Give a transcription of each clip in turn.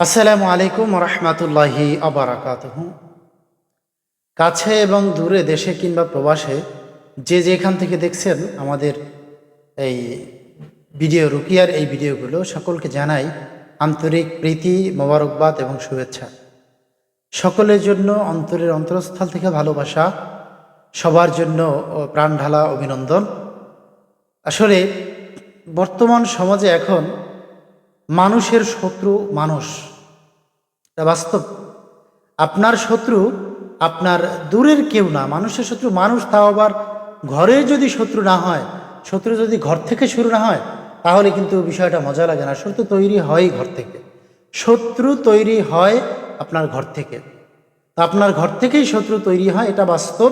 আসসালামু আলাইকুম রহমতুল্লাহি আবরাকাত কাছে এবং দূরে দেশে কিংবা প্রবাসে যে যেখান থেকে দেখছেন আমাদের এই ভিডিও রুকিয়ার এই ভিডিওগুলো, সকলকে জানাই আন্তরিক প্রীতি, মোবারকবাদ এবং শুভেচ্ছা। সকলের জন্য অন্তরের অন্তরস্থল থেকে ভালোবাসা, সবার জন্য প্রাণ ঢালা অভিনন্দন। আসলে বর্তমান সমাজে এখন মানুষের শত্রু মানুষ। এটা বাস্তব। আপনার শত্রু, আপনার দূরের কেউ না, মানুষের শত্রু, মানুষ তাও আবার ঘরে যদি শত্রু না হয়, শত্রু যদি ঘর থেকে শুরু না হয়, তাহলে কিন্তু বিষয়টা মজা লাগে না। শত্রু তৈরি হয় ঘর থেকে। শত্রু তৈরি হয় আপনার ঘর থেকে। তো আপনার ঘর থেকেই শত্রু তৈরি হয়, এটা বাস্তব।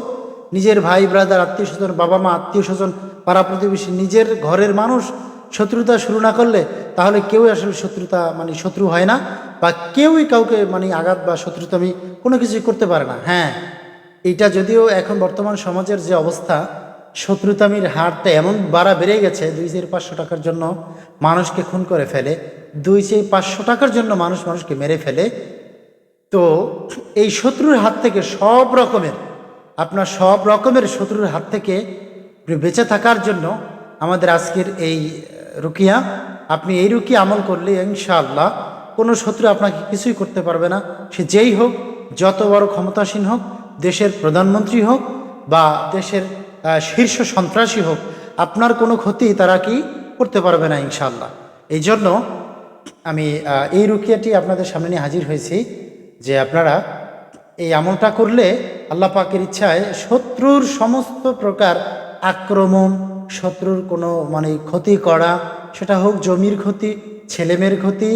নিজের ভাই, ব্রাদার, আত্মীয় স্বজন, বাবা মা, আত্মীয় স্বজন, পাড়া প্রতিবেশী, নিজের ঘরের মানুষ শত্রুতা শুরু না করলে তাহলে কেউ আসলে শত্রুতা মানে শত্রু হয় না। বা কেউই কাউকে মানে আঘাত বা শত্রুতামি কোনো কিছুই করতে পারে না। হ্যাঁ এটা যদিও এখন বর্তমান সমাজের যে অবস্থা, শত্রুতামির হারটা এমন বাড়া বেড়ে গেছে, দুই চার পাঁচশো টাকার জন্য মানুষকে খুন করে ফেলে, দুই চার পাঁচশো টাকার জন্য মানুষ মানুষকে মেরে ফেলে, তো এই শত্রুর হাত থেকে সব রকমের, আপনার সব রকমের শত্রুর হাত থেকে বেঁচে থাকার জন্য আমাদের আজকের এই রুকিয়া, আপনি এই রুকিয়া আমল করলে ইনশাআল্লাহ কোনো শত্রু আপনাকে কিছুই করতে পারবে না। সে যেই হোক, যত বড় ক্ষমতাসীন হোক, দেশের প্রধানমন্ত্রী হোক বা দেশের শীর্ষ সন্ত্রাসী হোক, আপনার কোনো ক্ষতি তারা কি করতে পারবে না ইনশাল্লাহ এই জন্য আমি এই রুকিয়াটি আপনাদের সামনে নিয়ে হাজির হয়েছি যে আপনারা এই আমলটা করলে আল্লাহ পাকের ইচ্ছায় শত্রুর সমস্ত প্রকার আক্রমণ, শত্রুর কোনো মানে ক্ষতি করা, সেটা হোক জমির ক্ষতি, ছেলেমেয়ের ক্ষতি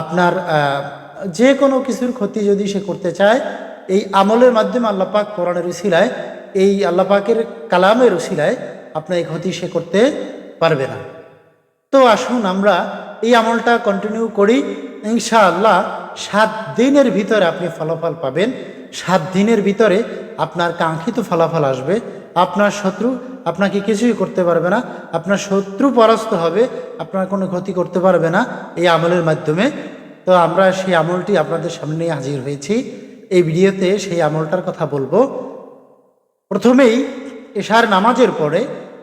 আপনার যে কোনো কিছুর ক্ষতি যদি সে করতে চায়, এই আমলের মাধ্যমে আল্লাহ পাক কোরআনের উসিলায়, এই আল্লাহ পাকের কালামের উসিলায় আপনার এই ক্ষতি সে করতে পারবে না। তো আসুন আমরা এই আমলটা কন্টিনিউ করি। ইনশাআল্লাহ সাত দিনের ভিতরে আপনি ফলাফল পাবেন। সাত দিনের ভিতরে আপনার কাঙ্ক্ষিত ফলাফল আসবে। আপনার শত্রু আপনাকে কিছুই করতে পারবে না। আপনার শত্রু পরাস্ত হবে। আপনার কোনো ক্ষতি করতে পারবে না এই আমলের মাধ্যমে। তো আমরা সেই আমলটি আপনাদের সামনে হাজির হয়েছি। এই ভিডিওতে সেই আমলটার কথা বলব। প্রথমেই এশার নামাজের পরে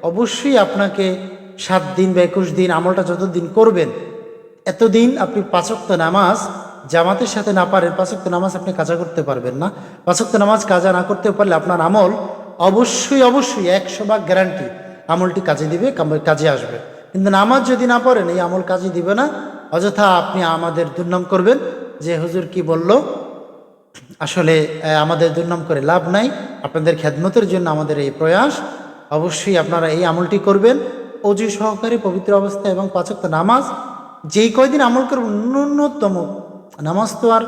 অবশ্যই আপনাকে সাত দিন বা একুশ দিন আমলটা যতদিন করবেন, এতদিন আপনি পাঁচক্ত নামাজ, জামাতের সাথে না পারেন পাঁচক্ত নামাজ আপনি কাজা করতে পারবেন না। পাঁচক্ত নামাজ কাজা না করতে পারলে আপনার আমল অবশ্যই অবশ্যই একশো ভাগ গ্যারান্টি আমলটি কাজে দিবে কাজে আসবে। কিন্তু নামাজ যদি না পড়েন, এই আমল কাজে দিবে না। অযথা আপনি আমাদের দুর্নাম করবেন। যে হুজুর কি বলল, আসলে আমাদের দুর্নাম করে লাভ নাই, আপনাদের খেদমতের জন্য আমাদের এই প্রয়াস। অবশ্যই আপনারা এই আমলটি করবেন। অজু সহকারে পবিত্র অবস্থা এবং পাচক নামাজ। যেই কয়দিন আমল করবেন ন্যূনতম নামাজ তো আর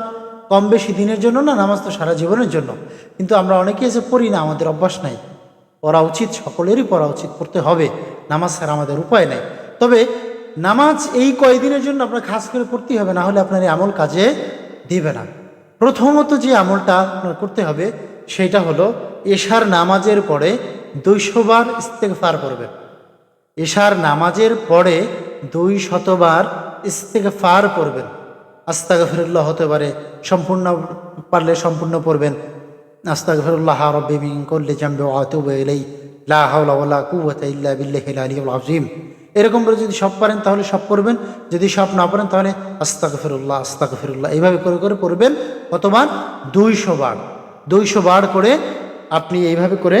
কম বেশি দিনের জন্য না, নামাজ তো সারা জীবনের জন্য। কিন্তু আমরা অনেকে এসে পড়ি না, আমাদের অভ্যাস নাই। পড়া উচিত, সকলেরই পড়া উচিত, পড়তে হবে। নামাজ ছাড়া আমাদের উপায় নেই। তবে নামাজ এই কয়দিনের জন্য আপনার খাস করে পড়তেই হবে, না হলে আপনার এই আমল কাজে দিবে না। প্রথমত যে আমলটা আপনার করতে হবে, সেটা হলো এশার নামাজের পরে দুইশো বার ইস্তেগফার করবেন এশার নামাজের পরে দুই শতবার ইস্তেগফার করবেন আস্তাগফিরুল্লাহ হতে পারে, সম্পূর্ণ পারলে সম্পূর্ণ পড়বেন। আস্তাগফিরুল্লাহ রব্বি মিন কুল্লি জামবি ওয়া আতুবু ইলাই লা হাওলা ওয়ালা কুওয়াতা ইল্লা বিল্লাহিল আলিয়্যিল আযীম। এরকম করে যদি সব পারেন, তাহলে সব পড়বেন। যদি সব না পারেন তাহলে আস্তাগফিরুল্লাহ আস্তাগফিরুল্লাহ। এইভাবে করে করে পড়বেন। কতবার দুইশো বার দুইশো বার করে আপনি এইভাবে করে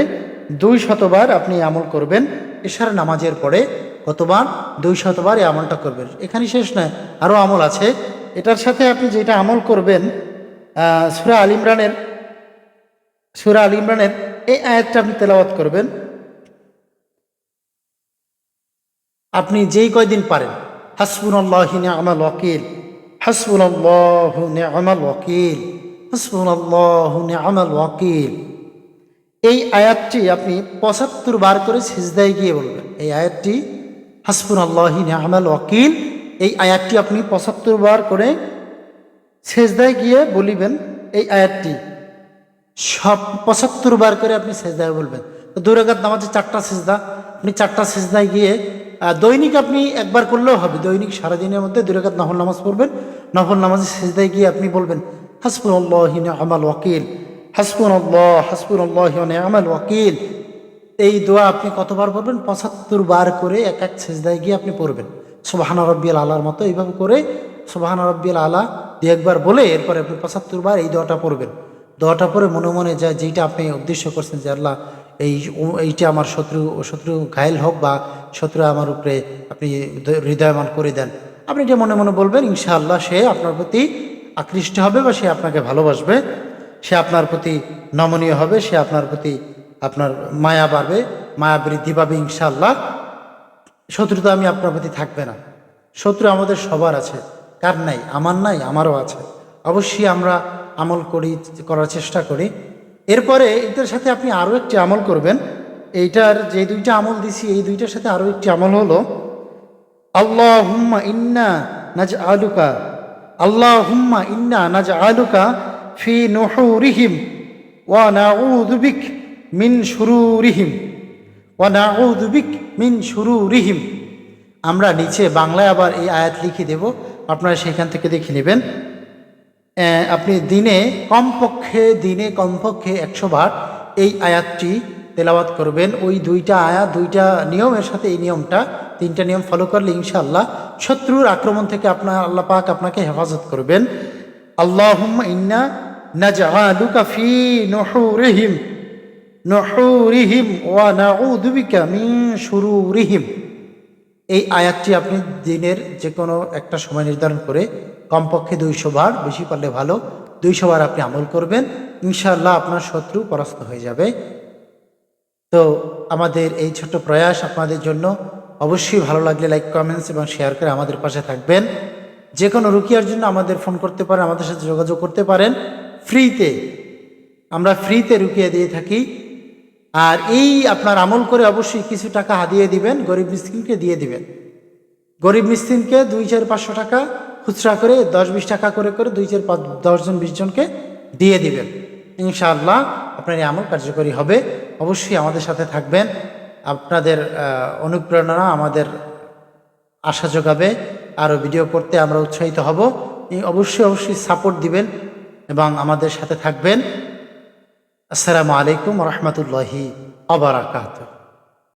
দুই শতবার আপনি আমল করবেন। এশার নামাজের পরে কতবার দুই শতবার এই আমলটা করবেন। এখানে শেষ নয় আরও আমল আছে। এটার সাথে আপনি যেটা আমল করবেন সূরা আল ইমরানের, সূরা আল ইমরানের এই আয়াতটা আপনি তেলাওয়াত করবেন। আপনি যেই কয়দিন পারেন? হাসবুন আল্লাহ নিয়ামাল ওয়াকিল। হাসবুন আল্লাহ নিয়ামাল ওয়াকিল। হাসবুন আল্লাহ নিয়ামাল ওয়াকিল। এই আয়াতটি আপনি পঁচাত্তর বার করে সিজদায় গিয়ে বলবেন। এই আয়াতটি হাসবুন আল্লাহ নিয়ামাল ওয়াকিল, এই আয়াতটি আপনি পঁচাত্তর বার করে সেজদায় গিয়ে বলিবেন, এই আয়াতটি সব পঁচাত্তর বার করে আপনি সেজদায় বলবেন। তো দুরাগাত নামাজে চারটা সেজদা, আপনি চারটা সেজদায় গিয়ে দৈনিক আপনি একবার করলেও হবে। দৈনিক সারাদিনের মধ্যে দুই রাকাত নফল নামাজ পড়বেন। নফল নামাজে সেজদায় গিয়ে আপনি বলবেন আল্লাহ আমাল ওয়াকিল হাসপুন আল্লাহ আমাল ওয়াকিল। এই দোয়া আপনি কতবার পড়বেন? পঁচাত্তর বার করে এক এক সেজদায় গিয়ে আপনি পড়বেন। সুবাহানা রব্বিয়াল আলার মতো এইভাবে করে সুবাহানা রব্বিয়াল আলা দু একবার বলে এরপরে আপনি পঁচাত্তর বার এই দোয়াটা পড়বেন। দোয়াটা পরে মনে মনে যায় যেইটা আপনি উদ্দেশ্য করছেন যে, আল্লাহ এই এইটা আমার শত্রু শত্রু ঘায়েল হোক বা শত্রু আমার উপরে আপনি হৃদয়মান করে দেন। আপনি এটা মনে মনে বলবেন, ইনশাআল্লাহ সে আপনার প্রতি আকৃষ্ট হবে বা সে আপনাকে ভালোবাসবে, সে আপনার প্রতি নমনীয় হবে, সে আপনার প্রতি আপনার মায়া বাড়বে, মায়া বৃদ্ধি পাবে, ইনশাআল্লাহ। শত্রুতা আমি আপনার প্রতি থাকবে না। শত্রু আমাদের সবার আছে, কার নাই? আমার নাই, আমারও আছে। অবশ্যই আমরা আমল করি, করার চেষ্টা করি। এরপরে এটার সাথে আপনি আরও একটি আমল করবেন। এইটার যে দুইটা আমল দিছি, এই দুইটার সাথে আরও একটি আমল হলো আল্লাহ হুম্মা ইন্না নাজ আলুকা আল্লাহ হুম্মা ইন্না নাজ আলুকা ফি নুহুরিহিম, ওয়া নাউযু বিক মিন সুরু শুরুরিহিম, ওয়া নাউযু বিক মিন শুরুরিহিম। আমরা নিচে বাংলায় আবার এই আয়াত লিখে দেব, আপনারা সেখান থেকে দেখে নেবেন। আপনি দিনে, কমপক্ষে দিনে, কমপক্ষে একশো বার এই আয়াতটি তেলাওয়াত করবেন। ওই দুইটা আয়াত, দুইটা নিয়মের সাথে এই নিয়মটা, তিনটা নিয়ম ফলো করলে ইনশাআল্লাহ শত্রুর আক্রমণ থেকে আপনার আল্লাহ পাক আপনাকে হেফাজত করবেন। আল্লাহুম্মা ইন্না এই আয়াতটি আপনি দিনের যে কোনো একটা সময় নির্ধারণ করে কমপক্ষে দুইশো বার, বেশি পারলে ভালো। দুইশো বার আপনি আমল করবেন, ইনশাআল্লাহ আপনার শত্রু পরাস্ত হয়ে যাবে। তো আমাদের এই ছোট্ট প্রয়াস আপনাদের জন্য। অবশ্যই ভালো লাগলে লাইক কমেন্টস এবং শেয়ার করে আমাদের পাশে থাকবেন। যে কোনো রুকিয়ার জন্য আমাদের ফোন করতে পারেন, আমাদের সাথে যোগাযোগ করতে পারেন। ফ্রিতে আমরা ফ্রিতে রুকিয়ে দিয়ে থাকি। আর এই আপনার আমল করে অবশ্যই কিছু টাকা হাদিয়ে দিবেন, গরিব মিসকিনকে দিয়ে দিবেন। গরিব মিসকিনকে দুই চার পাঁচশো টাকা খুচরা করে দশ বিশ টাকা করে করে দুই চার দশজন বিশ জনকে দিয়ে দিবেন। ইনশাআল্লাহ আপনার এই আমল কার্যকরী হবে। অবশ্যই আমাদের সাথে থাকবেন। আপনাদের অনুপ্রেরণা আমাদের আশা যোগাবে। আরও ভিডিও করতে আমরা উৎসাহিত হব। অবশ্যই অবশ্যই সাপোর্ট দিবেন এবং আমাদের সাথে থাকবেন। আসসালামু আলাইকুম রহমতুল্লাহি অবরাকাত